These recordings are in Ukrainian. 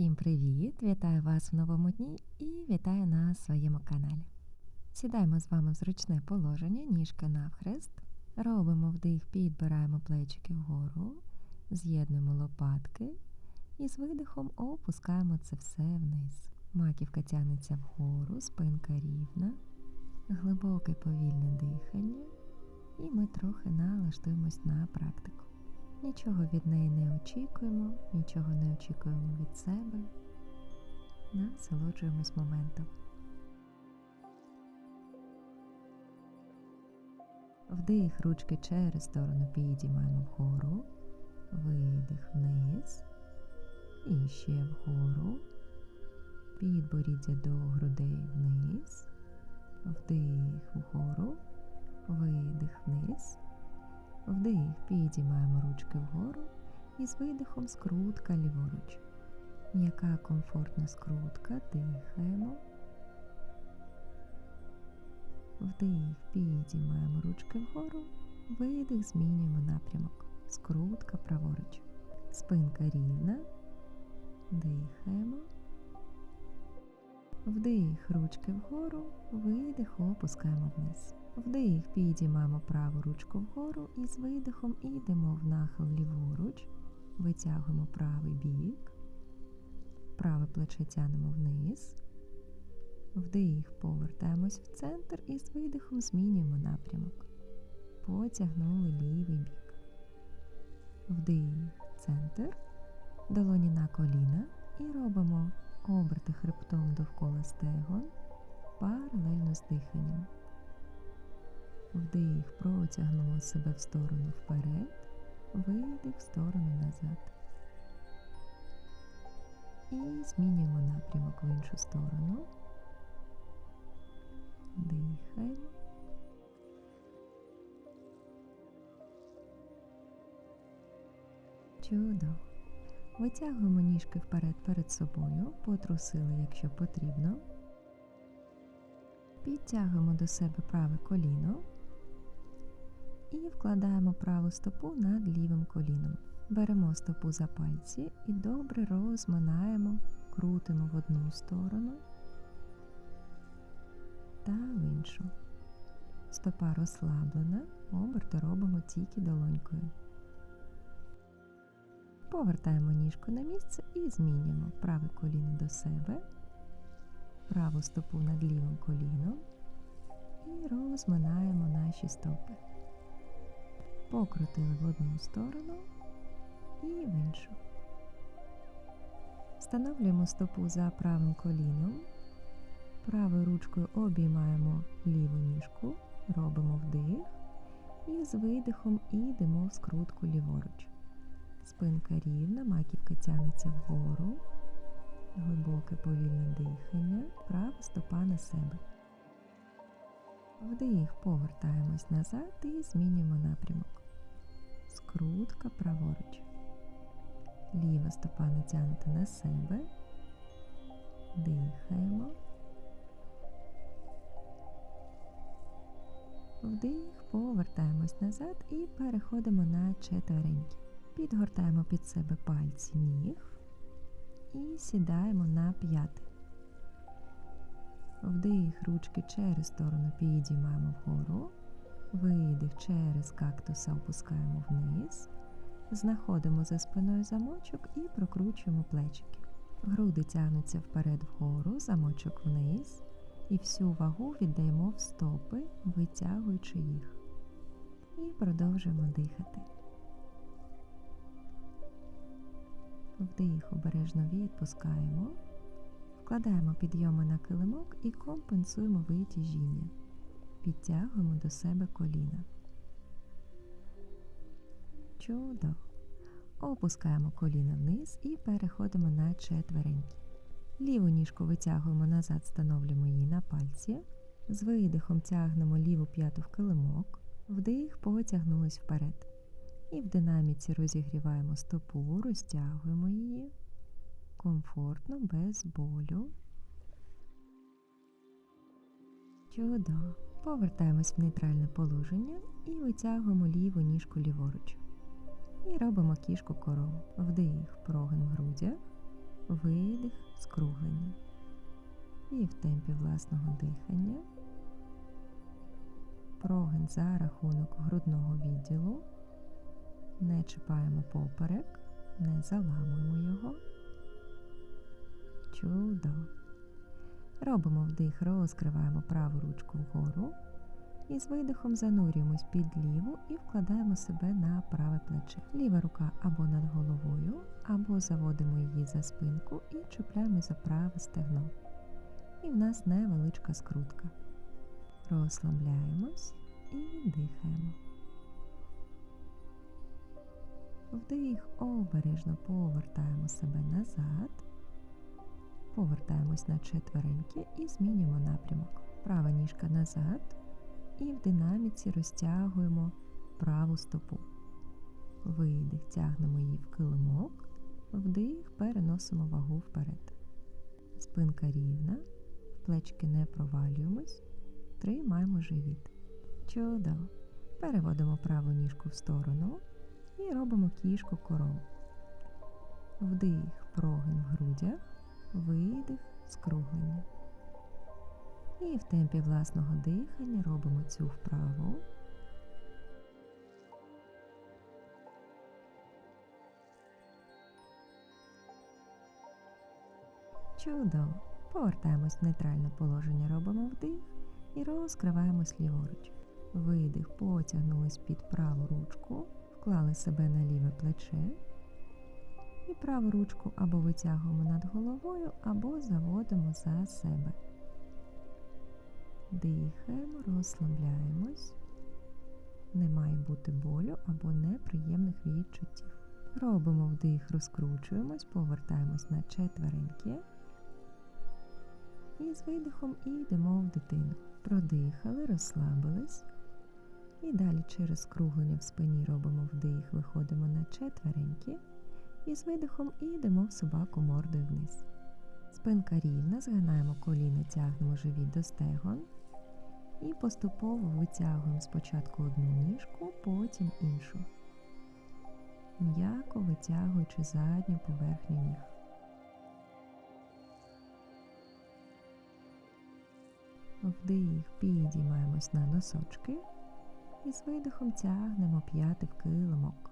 Всім привіт! Вітаю вас в новому дні і вітаю на своєму каналі. Сідаємо з вами в зручне положення, ніжки навхрест. Робимо вдих, підбираємо плечики вгору, з'єднуємо лопатки і з видихом опускаємо це все вниз. Маківка тягнеться вгору, спинка рівна, глибоке повільне дихання, і ми трохи налаштуємось на практику. Нічого від неї не очікуємо, нічого не очікуємо від себе. Насолоджуємось моментом. Вдих ручки через сторону підіймаємо вгору, видих вниз. І ще вгору, підборіддя до грудей вниз, вдих вгору, підіймаємо ручки вгору і з видихом скрутка ліворуч. М'яка комфортна скрутка, дихаємо. Вдих, підіймаємо ручки вгору, видих, змінюємо напрямок. Скрутка праворуч. Спинка рівна. Дихаємо. Вдих, ручки вгору, видих, опускаємо вниз. Вдих, підіймаємо праву ручку вгору і з видихом йдемо в нахил ліворуч, витягуємо правий бік, праве плече тянемо вниз. Вдих, повертаємось в центр і з видихом змінюємо напрямок. Потягнули лівий бік. Вдих, центр, долоні на коліна і робимо оберти хребтом довкола стегон паралельно з диханням. Вдих, протягнули себе в сторону вперед, видих в сторону назад. І змінюємо напрямок в іншу сторону. Дихаємо. Чудово. Витягуємо ніжки вперед перед собою, потрусили, якщо потрібно. Підтягуємо до себе праве коліно і вкладаємо праву стопу над лівим коліном. Беремо стопу за пальці і добре розминаємо, крутимо в одну сторону та в іншу. Стопа розслаблена, оберти робимо тільки долонькою. Повертаємо ніжку на місце і змінюємо праве коліно до себе, праву стопу над лівим коліном і розминаємо наші стопи. Покрутили в одну сторону і в іншу. Встановлюємо стопу за правим коліном. Правою ручкою обіймаємо ліву ніжку, робимо вдих і з видихом йдемо в скрутку ліворуч. Спинка рівна, маківка тягнеться вгору, глибоке повільне дихання, права стопа на себе. Вдих, повертаємось назад і змінюємо напрямок. Скрутка праворуч. Ліва стопа натягнута на себе. Дихаємо. Вдих, повертаємось назад і переходимо на четвереньки. Підгортаємо під себе пальці ніг і сідаємо на п'яти. Вдих, ручки через сторону підіймаємо вгору. Видих через кактуса опускаємо вниз. Знаходимо за спиною замочок і прокручуємо плечики. Груди тягнуться вперед вгору, замочок вниз. І всю вагу віддаємо в стопи, витягуючи їх. І продовжуємо дихати. Вдих обережно відпускаємо, вкладаємо підйоми на килимок і компенсуємо витяжіння. Підтягуємо до себе коліна. Чудово. Опускаємо коліна вниз і переходимо на четвереньки. Ліву ніжку витягуємо назад, встановлюємо її на пальці. З видихом тягнемо ліву п'яту в килимок, вдих, потягнулись вперед. І в динаміці розігріваємо стопу, розтягуємо її комфортно, без болю. Чудово. Повертаємось в нейтральне положення і витягуємо ліву ніжку ліворуч. І робимо кішку корову. Вдих, прогин в грудях, видих, скруглення. І в темпі власного дихання. Прогин за рахунок грудного відділу. Не чіпаємо поперек, не заламуємо його. Чудово. Робимо вдих, розкриваємо праву ручку вгору. І з видихом занурюємось під ліву і вкладаємо себе на праве плече. Ліва рука або над головою, або заводимо її за спинку і чіпляємо за праве стегно. І в нас невеличка скрутка. Розслабляємось і дихаємо. Вдих, обережно повертаємо себе назад. Повертаємось на четвереньки і змінюємо напрямок. Права ніжка назад. І в динаміці розтягуємо праву стопу. Видих, тягнемо її в килимок, вдих, переносимо вагу вперед. Спинка рівна, плечки не провалюємось, тримаємо живіт. Чудово. Переводимо праву ніжку в сторону і робимо кішку корову. Вдих, прогин в грудях, видих, скруглення. І в темпі власного дихання робимо цю вправу. Чудово. Повертаємось в нейтральне положення, робимо вдих і розкриваємось ліворуч. Видих, потягнулись під праву ручку, вклали себе на ліве плече. І праву ручку або витягуємо над головою, або заводимо за себе. Дихаємо, розслабляємось. Не має бути болю або неприємних відчуттів. Робимо вдих, розкручуємось, повертаємось на четвереньки. І з видихом і йдемо в дитину. Продихали, розслабились. І далі через скруглення в спині робимо вдих, виходимо на четвереньки. І з видихом і йдемо в собаку мордою вниз. Спинка рівна, згинаємо коліно, тягнемо живіт до стегон. І поступово витягуємо спочатку одну ніжку, потім іншу. М'яко витягуючи задню поверхню ніг. Вдих, підіймаємось на носочки і з видихом тягнемо п'яти в килимок.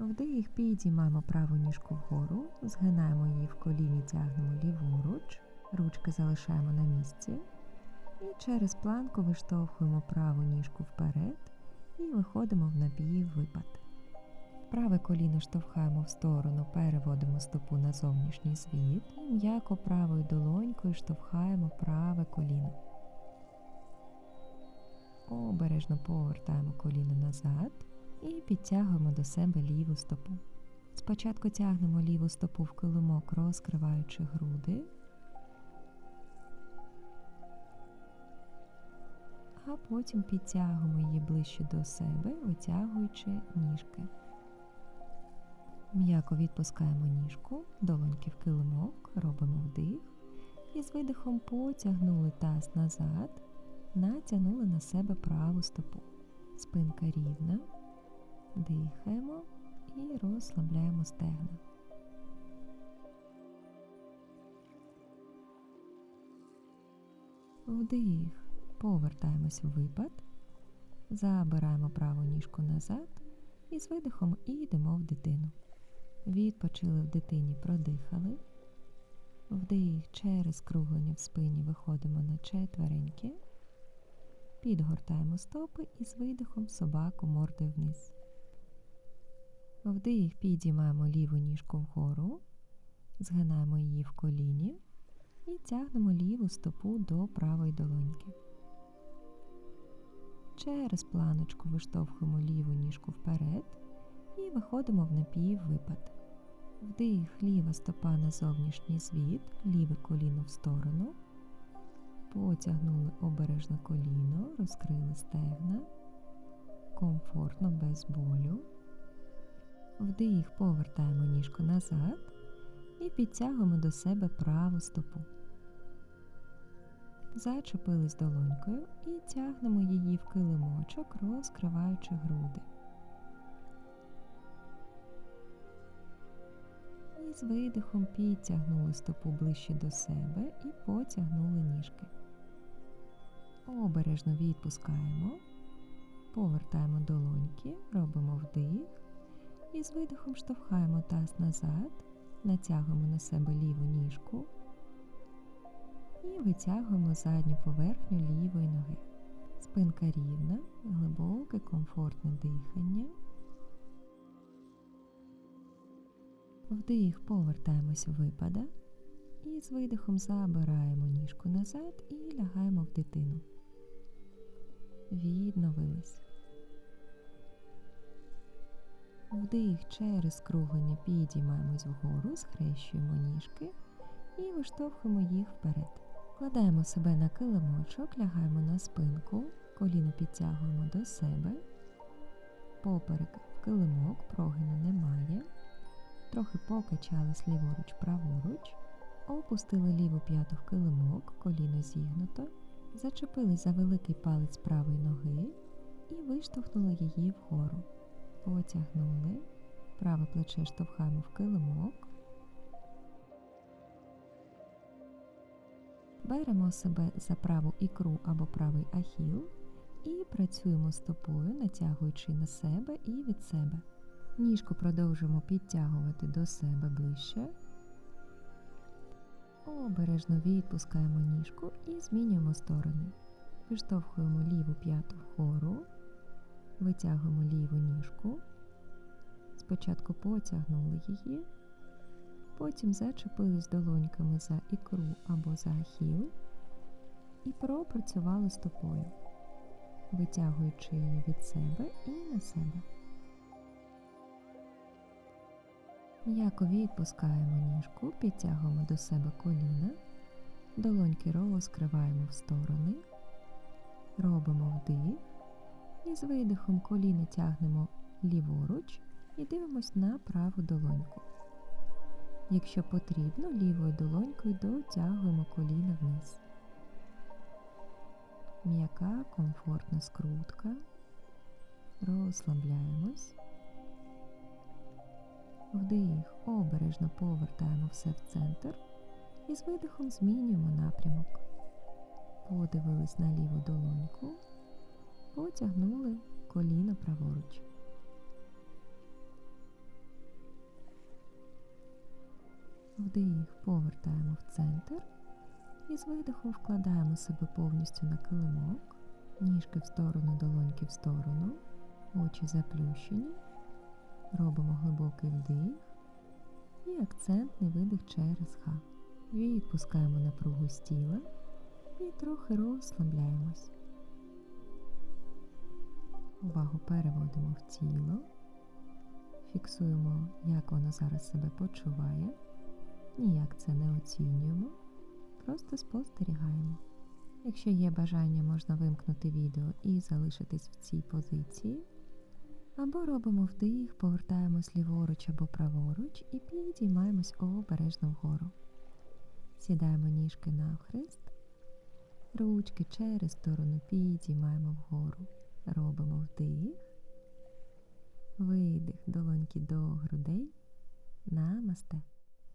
Вдих, підіймаємо праву ніжку вгору, згинаємо її в коліні, тягнемо ліворуч, ручки залишаємо на місці. І через планку виштовхуємо праву ніжку вперед і виходимо в напіввипад. Праве коліно штовхаємо в сторону, переводимо стопу на зовнішній звіт і м'яко правою долонькою штовхаємо праве коліно. Обережно повертаємо коліно назад і підтягуємо до себе ліву стопу. Спочатку тягнемо ліву стопу в килимок, розкриваючи груди. а потім підтягуємо її ближче до себе, витягуючи ніжки. М'яко відпускаємо ніжку, долоньки в килимок, робимо вдих і з видихом потягнули таз назад, натягнули на себе праву стопу. Спинка рівна, дихаємо і розслабляємо стегна. Вдих. Повертаємось в випад, забираємо праву ніжку назад і з видихом і йдемо в дитину. Відпочили в дитині, продихали. Вдих через круглення в спині виходимо на четвереньки. Підгортаємо стопи і з видихом собаку мордою вниз. Вдих підіймаємо ліву ніжку вгору, згинаємо її в коліні і тягнемо ліву стопу до правої долоньки. Через планочку виштовхуємо ліву ніжку вперед і виходимо в напіввипад. Вдих, ліва стопа на зовнішній звіт, ліве коліно в сторону. Потягнули обережно коліно, розкрили стегна. Комфортно, без болю. Вдих, повертаємо ніжку назад і підтягуємо до себе праву стопу. Зачепились долонькою і тягнемо її в килимочок, розкриваючи груди. І з видихом підтягнули стопу ближче до себе і потягнули ніжки. Обережно відпускаємо, повертаємо долоньки, робимо вдих і з видихом штовхаємо таз назад, натягуємо на себе ліву ніжку і витягуємо задню поверхню лівої ноги. Спинка рівна, глибоке, комфортне дихання. Вдих, повертаємось в випада. І з видихом забираємо ніжку назад і лягаємо в дитину. Відновились. Вдих через скруглення підіймаємось вгору, схрещуємо ніжки і виштовхуємо їх вперед. Кладаємо себе на килимочок, лягаємо на спинку, коліно підтягуємо до себе, поперек в килимок, прогину немає. Трохи покачались ліворуч, праворуч, опустили ліву п'яту в килимок, коліно зігнуто, зачепились за великий палець правої ноги і виштовхнули її вгору. Потягнули, праве плече штовхаємо в килимок. Беремо себе за праву ікру або правий ахіл і працюємо стопою, натягуючи на себе і від себе. Ніжку продовжуємо підтягувати до себе ближче. Обережно відпускаємо ніжку і змінюємо сторони. Виштовхуємо ліву п'яту вгору, витягуємо ліву ніжку. Спочатку потягнули її, потім зачепились долоньками за ікру або за ахіл і пропрацювали стопою, витягуючи її від себе і на себе. М'яко відпускаємо ніжку, підтягуємо до себе коліна, долоньки розкриваємо в сторони, робимо вдих і з видихом коліна тягнемо ліворуч і дивимось на праву долоньку. Якщо потрібно, лівою долонькою дотягуємо коліна вниз. М'яка, комфортна скрутка. Розслабляємось. Вдих, обережно повертаємо все в центр і з видихом змінюємо напрямок. Подивились на ліву долоньку, потягнули коліна праворуч. Вдих, повертаємо в центр і з видихом вкладаємо себе повністю на килимок, ніжки в сторону, долоньки в сторону, очі заплющені. Робимо глибокий вдих і акцентний видих через ха. Відпускаємо напругу з тіла і трохи розслабляємось. Увагу переводимо в тіло, фіксуємо, як воно зараз себе почуває. Ніяк це не оцінюємо, просто спостерігаємо. Якщо є бажання, можна вимкнути відео і залишитись в цій позиції. Або робимо вдих, повертаємось ліворуч або праворуч і підіймаємось обережно вгору. Сідаємо ніжки навхрест, ручки через сторону підіймаємо вгору. Робимо вдих, видих, долоньки до грудей. Намасте.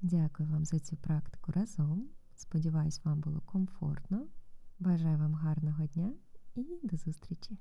Дякую вам за цю практику разом. Сподіваюсь, вам було комфортно. Бажаю вам гарного дня і до зустрічі!